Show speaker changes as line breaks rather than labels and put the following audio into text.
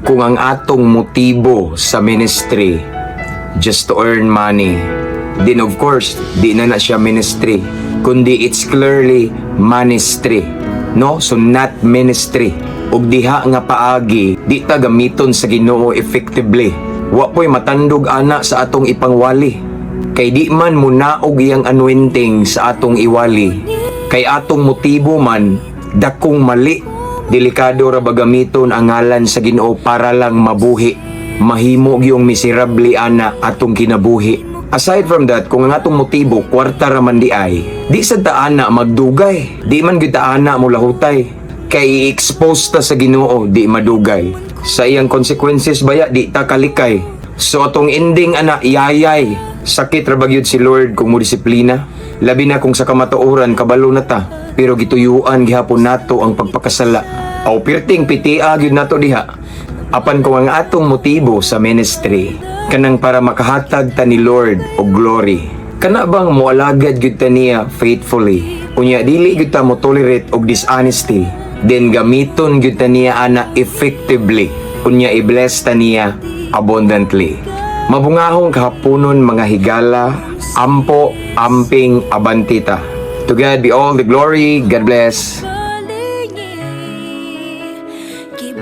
kung ang atong motibo sa ministry just to earn money, then of course, di na na siya ministry, kundi it's clearly ministry. No? So not ministry. Ug diha nga paagi, di ta gamiton sa Ginoo effectively. Wa po'y matandog ana sa atong ipangwali. Kay di man mo naog iyang anointing sa atong iwali. Kay atong motibo man, dakong mali. Delikado ra ba gamiton ang ngalan sa Ginoo para lang mabuhi. Mahimo yung miserable ana atong kinabuhi. Aside from that, kung ang atong motibo kwarta ra man di ay, di sa taana magdugay. Di man gyud taana mo lahutay. Kay i-expose ta sa Ginoo di madugay. Sa iyang consequences baya di ta kalikay. So atong ending ana yayay. Sakit ra bagyod si Lord kung mo disiplina. Labi na kung sa kamatuoran kabalo na ta. Pero gituyuan gihapon nato ang pagpakasala. Aw pirting pitia gyud nato diha. Apan kung ang atong motibo sa ministry kanang para makahatag ta ni Lord og glory. Kana bang moalagad gyud ta niya faithfully? Unya dili gyud ta mo tolerate og dishonesty. Then gamiton gyud ta niya ana effectively. Unya i-bless ta niya abundantly. Mabungahong kahaponon mga higala, ampo, amping, abantita. To God be all the glory. God bless. keep